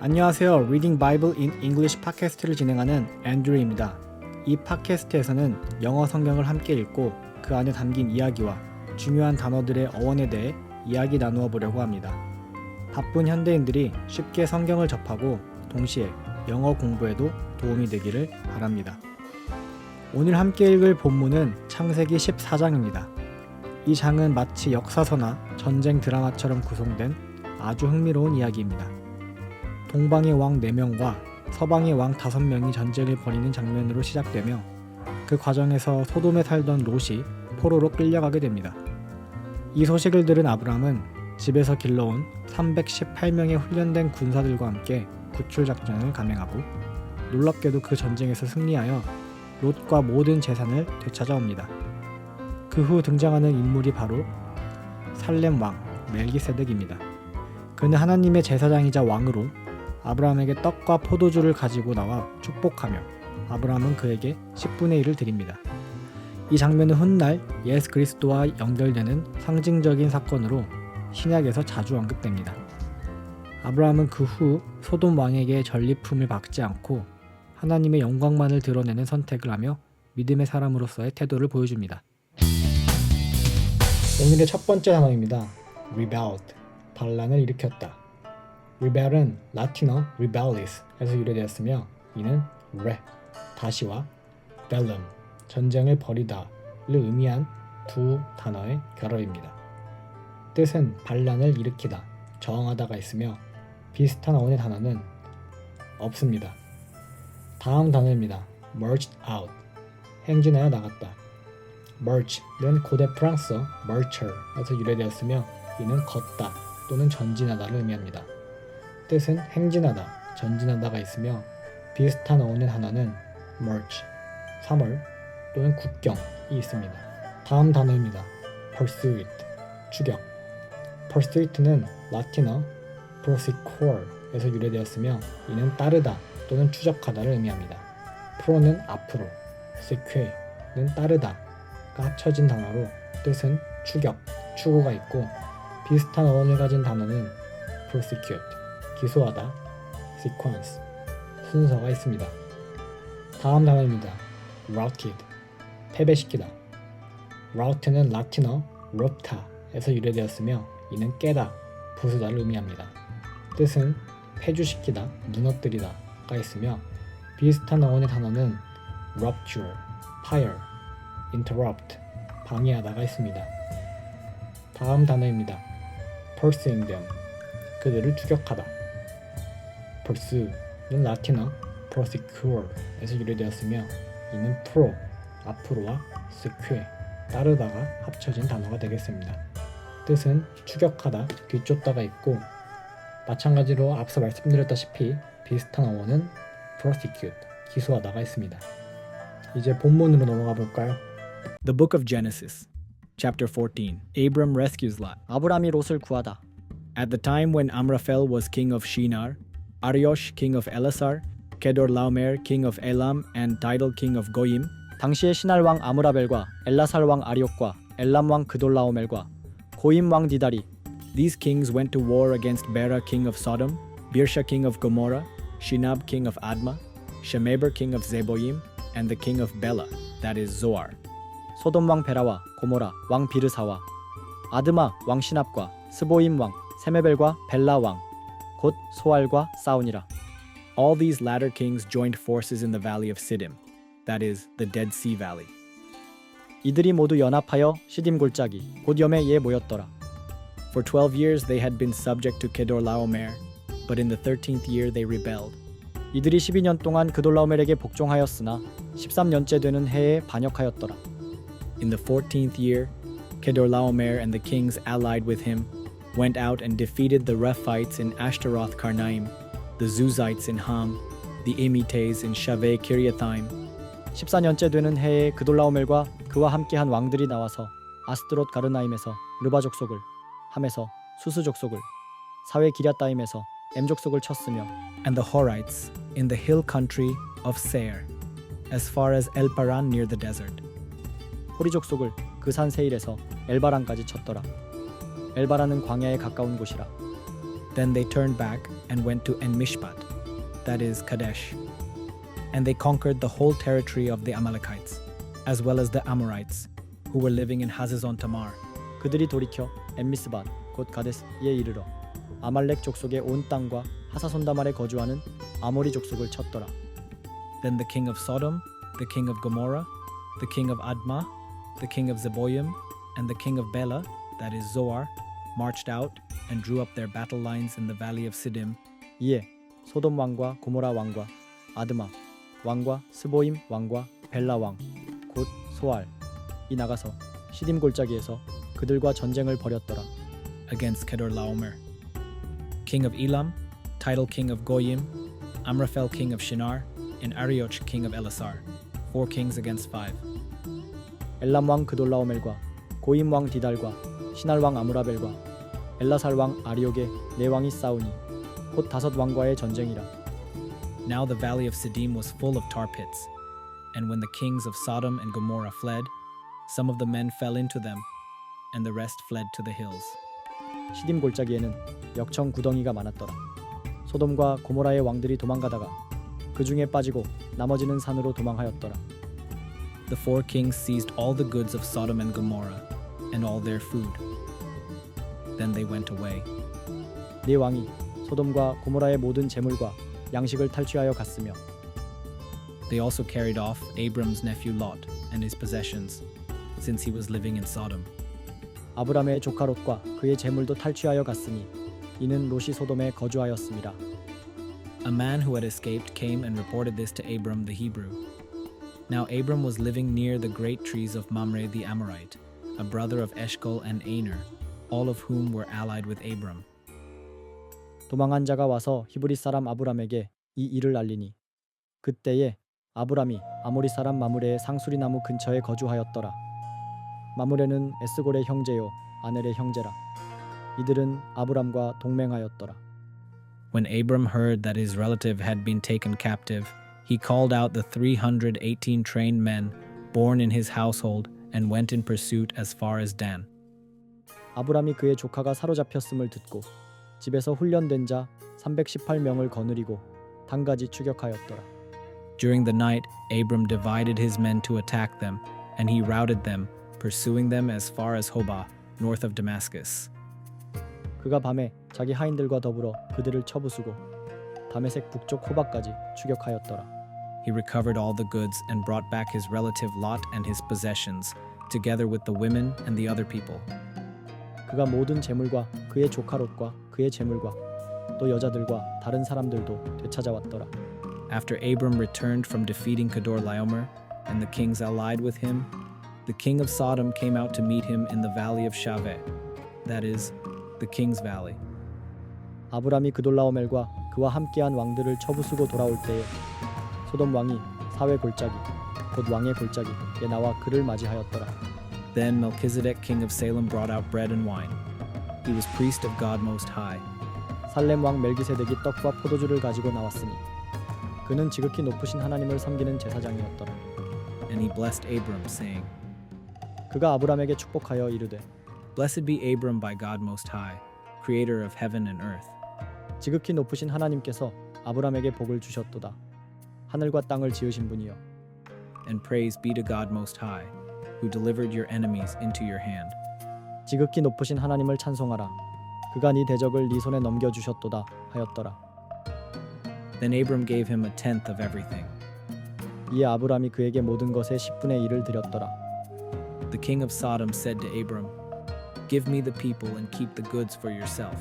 안녕하세요. Reading Bible in English 팟캐스트를 진행하는 앤드류입니다. 이 팟캐스트에서는 영어 성경을 함께 읽고 그 안에 담긴 이야기와 중요한 단어들의 어원에 대해 이야기 나누어 보려고 합니다. 바쁜 현대인들이 쉽게 성경을 접하고 동시에 영어 공부에도 도움이 되기를 바랍니다. 오늘 함께 읽을 본문은 창세기 14장입니다. 이 장은 마치 역사서나 전쟁 드라마처럼 구성된 아주 흥미로운 이야기입니다. 동방의 왕 4명과 서방의 왕 5명이 전쟁을 벌이는 장면으로 시작되며 그 과정에서 소돔에 살던 롯이 포로로 끌려가게 됩니다. 이 소식을 들은 아브람은 집에서 길러온 318명의 훈련된 군사들과 함께 구출 작전을 감행하고 놀랍게도 그 전쟁에서 승리하여 롯과 모든 재산을 되찾아옵니다. 그 후 등장하는 인물이 바로 살렘 왕 멜기세덱입니다. 그는 하나님의 제사장이자 왕으로 아브라함에게 떡과 포도주를 가지고 나와 축복하며 아브라함은 그에게 10분의 1을 드립니다. 이 장면은 훗날 예수 그리스도와 연결되는 상징적인 사건으로 신약에서 자주 언급됩니다. 아브라함은 그 후 소돔 왕에게 전리품을 받지 않고 하나님의 영광만을 드러내는 선택을 하며 믿음의 사람으로서의 태도를 보여줍니다. 오늘의 첫 번째 단어입니다. rebelled, 반란을 일으켰다. Rebel은 라틴어 rebellis에서 유래되었으며 이는 re, 다시와 bellum, 전쟁을 벌이다를 의미한 두 단어의 결합입니다. 뜻은 반란을 일으키다, 저항하다가 있으며 비슷한 어원의 단어는 없습니다. 다음 단어입니다. merged out, 행진하여 나갔다. march는 고대 프랑스어 marcher에서 유래되었으며 이는 걷다 또는 전진하다를 의미합니다. 뜻은 행진하다, 전진하다가 있으며 비슷한 어원의 단어는 march, 3월 또는 국경이 있습니다. 다음 단어입니다. pursuit, 추격. pursuit는 라틴어 prosecure에서 유래되었으며 이는 따르다 또는 추적하다를 의미합니다. pro는 앞으로, seque는 따르다가 합쳐진 단어로 뜻은 추격, 추구가 있고 비슷한 어원을 가진 단어는 prosecute, 기소하다, sequence, 순서가 있습니다. 다음 단어입니다. routed, 패배시키다. route는 라틴어 rupta에서 유래되었으며 이는 깨다, 부수다를 의미합니다. 뜻은 폐주시키다, 무너뜨리다가 있으며 비슷한 어원의 단어는 rupture, fire, interrupt, 방해하다가 있습니다. 다음 단어입니다. pursuing them, 그들을 추격하다. Pursue는 라틴어 prosecure에서 유래되었으며 이는 pro, 앞으로와 seque, 따르다가 합쳐진 단어가 되겠습니다. 뜻은 추격하다, 뒤쫓다가 있고 마찬가지로 앞서 말씀드렸다시피 비슷한 어원은 prosecute, 기소하다가 있습니다. 이제 본문으로 넘어가 볼까요? The Book of Genesis, chapter 14. Abram rescues Lot. 아브람이 롯을 구하다. At the time when Amraphel was king of Shinar, Ariosh king of Elasar, Kedorlaomer king of Elam, and Tidal king of Goyim, 당시의 신할 왕 아무라벨과 엘라살 왕 아리옥과 엘람 왕 그돌라오멜과 고임 왕 디다리 these kings went to war against Bera king of Sodom, Birsha king of Gomorrah, Shinab king of Admah, Shemeber king of Zeboim, and the king of Bela, that is Zoar. 소돔 왕 베라와 고모라 왕 비르사와 아드마 왕 시납과 스보임 왕 세메벨과 벨라 왕 곧 소알과 싸우니라 All these latter kings joined forces in the valley of Siddim, that is, the Dead Sea Valley. 이들이 모두 연합하여 시딤 골짜기 곧 염에 모였더라 For twelve years they had been subject to Kedorlaomer, but in the thirteenth year they rebelled. 이들이 12년 동안 그돌라오멜에게 복종하였으나 13년째 되는 해에 반역하였더라 In the fourteenth year, Kedorlaomer and the kings allied with him went out and defeated the Rephites in Ashtaroth Karnaim, the Zuzites in Ham, the Emites in Shaveh Kiriathaim, 14년째 되는 해에 그돌라오멜과 그와 함께한 왕들이 나와서 아스드롯 가르나임에서 르바 족속을 함에서 수스 족속을 사회 기랴따임에서 엠 족속을 쳤으며 and the Horites in the hill country of Seir, as far as El Paran near the desert. 호리 족속을 그 산 세일에서 엘바란까지 쳤더라 엘바란은 광야에 가까운 곳이라 Then they turned back and went to En-Mishpat, that is Kadesh. And they conquered the whole territory of the Amalekites, as well as the Amorites, who were living in Hazazon Tamar. 그들이 돌이켜 엠미스밭 곧 가데스에 이르러 아말렉 족속의 온 땅과 하사손다말에 거주하는 아모리 족속을 쳤더라. Then the king of Sodom, the king of Gomorrah, the king of Admah, the king of Zeboim, and the king of Bela, that is Zoar, marched out and drew up their battle lines in the valley of Siddim 이에 소돔 왕과 고모라 왕과 아드마 왕과 스보임 왕과 벨라 왕 곧 소알 이 나가서 시딤 골짜기에서 그들과 전쟁을 벌였더라. against Kedorlaomer. King of Elam, Tidal king of Goyim, Amraphel king of Shinar, and Arioch king of Elasar. Four kings against five. 엘람 왕 그돌라오멜과 고임 왕 디달과 시날 왕 아무라벨과 엘라살 왕 아리옥의 네 왕이 싸우니 곧 다섯 왕과의 전쟁이라. Now the valley of Siddim was full of tar pits. And when the kings of Sodom and Gomorrah fled, some of the men fell into them, and the rest fled to the hills. 시딤 골짜기에는 역청 구덩이가 많았더라. 소돔과 고모라의 왕들이 도망가다가 그 중에 빠지고 나머지는 산으로 도망하였더라. The four kings seized all the goods of Sodom and Gomorrah, and all their food. Then they went away. 네 왕이 소돔과 고모라의 모든 재물과 양식을 탈취하여 갔으며 They also carried off Abram's nephew Lot and his possessions, since he was living in Sodom. 아브람의 조카 롯과 그의 재물도 탈취하여 갔으니 이는 롯이 소돔에 거주하였습니다. A man who had escaped came and reported this to Abram the Hebrew. Now Abram was living near the great trees of Mamre the Amorite, a brother of Eshcol and Aner, all of whom were allied with Abram. 도망한 자가 와서 히브리 사람 아브람에게 이 일을 알리니 그때에 아브람이 아모리 사람 마므레의 상수리 나무 근처에 거주하였더라. 마므레는 에스골의 형제요 아넬의 형제라. 이들은 아브람과 동맹하였더라. When Abram heard that his relative had been taken captive, he called out the 318 trained men born in his household and went in pursuit as far as Dan. 아브람이 그의 조카가 사로잡혔음을 듣고 집에서 훈련된 자 318명을 거느리고 단가지 추격하였더라. During the night, Abram divided his men to attack them, and he routed them, pursuing them as far as Hobah, north of Damascus. 그가 밤에 자기 하인들과 더불어 그들을 쳐부수고 다메섹 북쪽 호박까지 추격하였더라. He recovered all the goods and brought back his relative Lot and his possessions, together with the women and the other people. 그가 모든 재물과 그의 조카 롯과 그의 재물과 또 여자들과 다른 사람들도 되찾아왔더라. After Abram returned from defeating Kedorlaomer and the kings allied with him, the king of Sodom came out to meet him in the valley of Shaveh, that is, the king's valley. 아브람이 그돌라오멜과 그와 함께한 왕들을 쳐부수고 돌아올 때에 소돔 왕이 사회 골짜기 곧 왕의 골짜기에 나와 그를 맞이하였더라. Then Melchizedek, king of Salem, brought out bread and wine. He was priest of God Most High. 살렘 왕 멜기세덱이 떡과 포도주를 가지고 나왔으니 그는 지극히 높으신 하나님을 섬기는 제사장이었더라. And he blessed Abram, saying, 그가 아브람에게 축복하여 이르되 Blessed be Abram by God Most High, creator of heaven and earth. 지극히 높으신 하나님께서 아브람에게 복을 주셨도다. 하늘과 땅을 지으신 분이여 And praise be to God Most High, who delivered your enemies into your hand. 지극히 높으신 하나님을 찬송하라. 그가 네 대적을 네 손에 넘겨 주셨도다 하였더라. Then Abram gave him a tenth of everything. 이에 아브람이 그에게 모든 것의 10분의 1을 드렸더라. The king of Sodom said to Abram, Give me the people and keep the goods for yourself.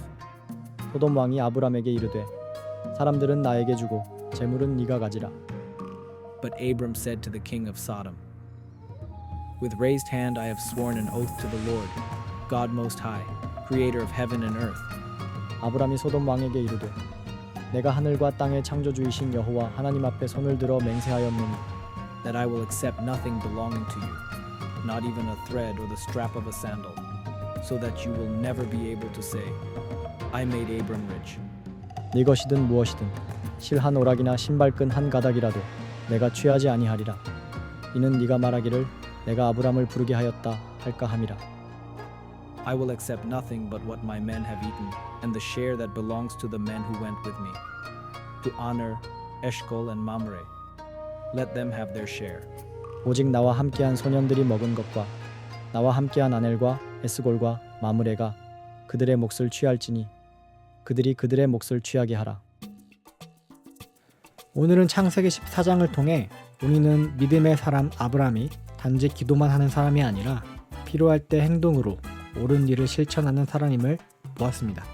소돔 왕이 아브람에게 이르되 사람들은 나에게 주고 재물은 네가 가지라. But Abram said to the king of Sodom, With raised hand I have sworn an oath to the Lord, God Most High, creator of heaven and earth, 아브람이 소돔 왕에게 이르되 내가 하늘과 땅의 창조주이신 여호와 하나님 앞에 손을 들어 맹세하였노니 that I will accept nothing belonging to you, not even a thread or the strap of a sandal, so that you will never be able to say, I made Abram rich. 네 것이든 무엇이든 실 한 오락이나 신발끈 한 가닥이라도 내가 취하지 아니하리라. 이는 네가 말하기를 내가 아브람을 부르게 하였다 할까 함이라. I will accept nothing but what my men have eaten, and the share that belongs to the men who went with me. To honor Eshkol and Mamre, let them have their share. 오직 나와 함께한 소년들이 먹은 것과 나와 함께한 아넬과 에스골과 마므레가 그들의 몫을 취할지니 그들이 그들의 몫을 취하게 하라. 오늘은 창세기 14장을 통해 우리는 믿음의 사람 아브라함이 단지 기도만 하는 사람이 아니라 필요할 때 행동으로 옳은 일을 실천하는 사람임을 보았습니다.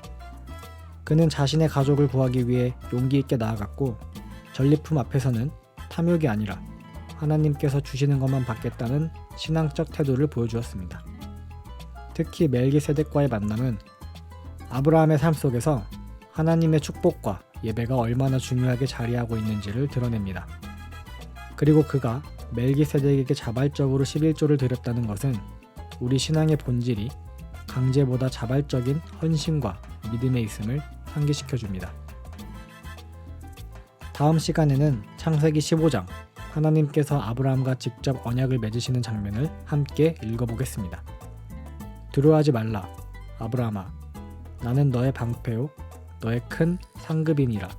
그는 자신의 가족을 구하기 위해 용기 있게 나아갔고 전리품 앞에서는 탐욕이 아니라 하나님께서 주시는 것만 받겠다는 신앙적 태도를 보여주었습니다. 특히 멜기세덱과의 만남은 아브라함의 삶 속에서 하나님의 축복과 예배가 얼마나 중요하게 자리하고 있는지를 드러냅니다. 그리고 그가 멜기세덱에게 자발적으로 11조를 드렸다는 것은 우리 신앙의 본질이 강제보다 자발적인 헌신과 믿음에 있음을 상기시켜 줍니다. 다음 시간에는 창세기 15장 하나님께서 아브라함과 직접 언약을 맺으시는 장면을 함께 읽어보겠습니다. 두려워하지 말라, 아브라함아. 나는 너의 방패요, 너의 큰 상급이니라.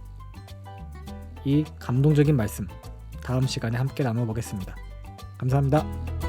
이 감동적인 말씀 다음 시간에 함께 나눠보겠습니다. 감사합니다.